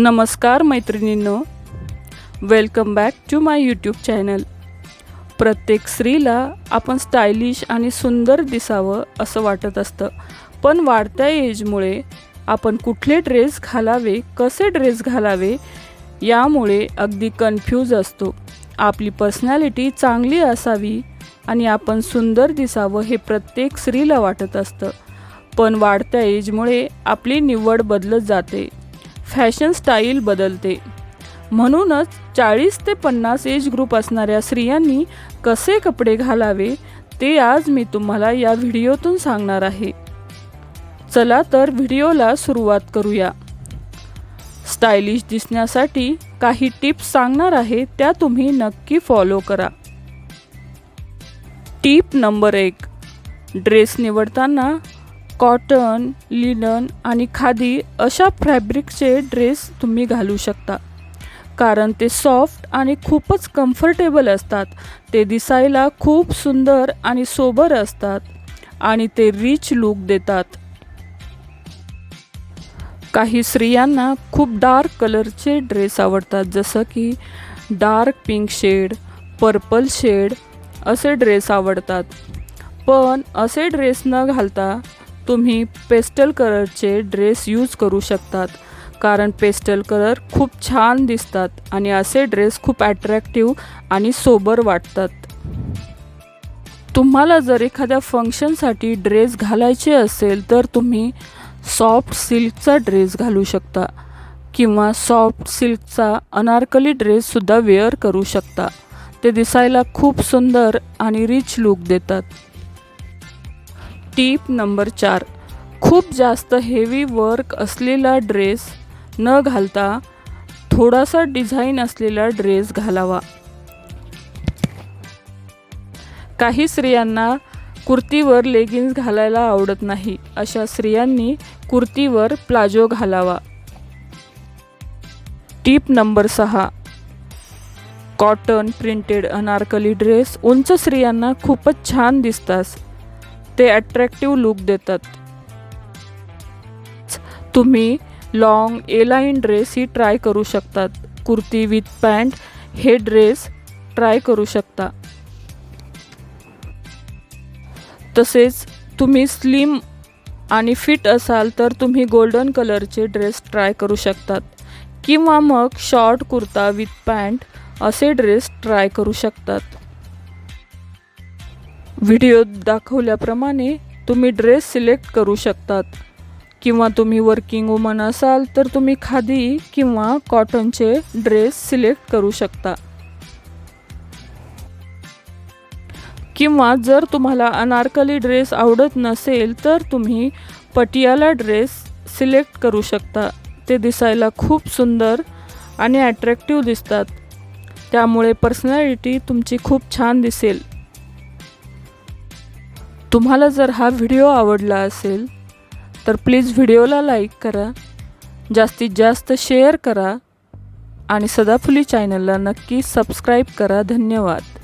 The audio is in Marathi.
नमस्कार मैत्रिणींनो. Welcome back to my YouTube channel प्रत्येक स्त्रीला आपण स्टायलिश आणि सुंदर दिसावं असं वाटत असतं. पण वाढत्या एजमुळे आपण कुठले ड्रेस घालावे कसे ड्रेस घालावे यामुळे अगदी कन्फ्यूज असतो. आपली पर्सनॅलिटी चांगली असावी आणि आपण सुंदर दिसावं हे प्रत्येक स्त्रीला वाटत असतं. पण वाढत्या एजमुळे आपली निवड बदलत जाते. फॅशन स्टाईल बदलते. म्हणूनच चाळीस ते पन्नास एज ग्रुप असणाऱ्या स्त्रियांनी कसे कपडे घालावे ते आज मी तुम्हाला या व्हिडिओतून सांगणार आहे. चला तर व्हिडिओला सुरुवात करूया. स्टायलिश दिसण्यासाठी काही टिप्स सांगणार आहे त्या तुम्ही नक्की फॉलो करा. टीप नंबर एक. ड्रेस निवडताना कॉटन लिनन आणि खादी अशा फॅब्रिकचे ड्रेस तुम्ही घालू शकता. कारण ते सॉफ्ट आणि खूपच कम्फर्टेबल असतात. ते दिसायला खूप सुंदर आणि सोबर असतात आणि ते रिच लुक देतात. काही स्त्रियांना खूप डार्क कलरचे ड्रेस आवडतात. जसं की dark pink shade purple shade असे ड्रेस आवडतात. पण असे ड्रेस न घालता तुम्ही पेस्टल कलरचे ड्रेस यूज करू शकतात कारण पेस्टल कलर खूप छान दिसतात आणि असे ड्रेस खूप ॲट्रॅक्टिव्ह आणि सोबर वाटतात. तुम्हाला जर एखाद्या फंक्शनसाठी ड्रेस घालायचे असेल तर तुम्ही सॉफ्ट सिल्कचा ड्रेस घालू शकता किंवा सॉफ्ट सिल्कचा अनारकली ड्रेससुद्धा वेअर करू शकता. ते दिसायला खूप सुंदर आणि रिच लुक देतात. टीप नंबर चार. खूप जास्त हेवी वर्क असलेला ड्रेस न घालता थोडासा डिझाईन असलेला ड्रेस घालावा. काही स्त्रियांना कुर्तीवर लेगिन्स घालायला आवडत नाही. अशा स्त्रियांनी कुर्तीवर प्लाझो घालावा. टीप नंबर सहा. कॉटन प्रिंटेड अनारकली ड्रेस उंच स्त्रियांना खूपच छान दिसतात. ते अट्रॅक्टिव्ह लुक देतात. तुम्ही लॉंग एलाईन ड्रेस ही ट्राय करू शकतात. कुर्ती विथ पॅन्ट हे ड्रेस ट्राय करू शकता. तसेच तुम्ही स्लिम आणि फिट असाल तर तुम्ही गोल्डन कलरचे ड्रेस ट्राय करू शकतात. किंवा मग शॉर्ट कुर्ता विथ पॅन्ट असे ड्रेस ट्राय करू शकतात. व्हिडिओत दाखवल्याप्रमाणे तुम्ही ड्रेस सिलेक्ट करू शकतात. किंवा तुम्ही वर्किंग वुमन असाल तर तुम्ही खादी किंवा कॉटनचे ड्रेस सिलेक्ट करू शकता. किंवा जर तुम्हाला अनारकली ड्रेस आवडत नसेल तर तुम्ही पटियाला ड्रेस सिलेक्ट करू शकता. ते दिसायला खूप सुंदर आणि ॲट्रॅक्टिव्ह दिसतात. त्यामुळे पर्सनॅलिटी तुमची खूप छान दिसेल. तुम्हाला जर हा व्हिडिओ आवडला असेल तर प्लीज व्हिडिओला लाईक करा जास्तीत जास्त शेअर करा आणि सदाफुली चॅनलला नक्की सबस्क्राईब करा. धन्यवाद.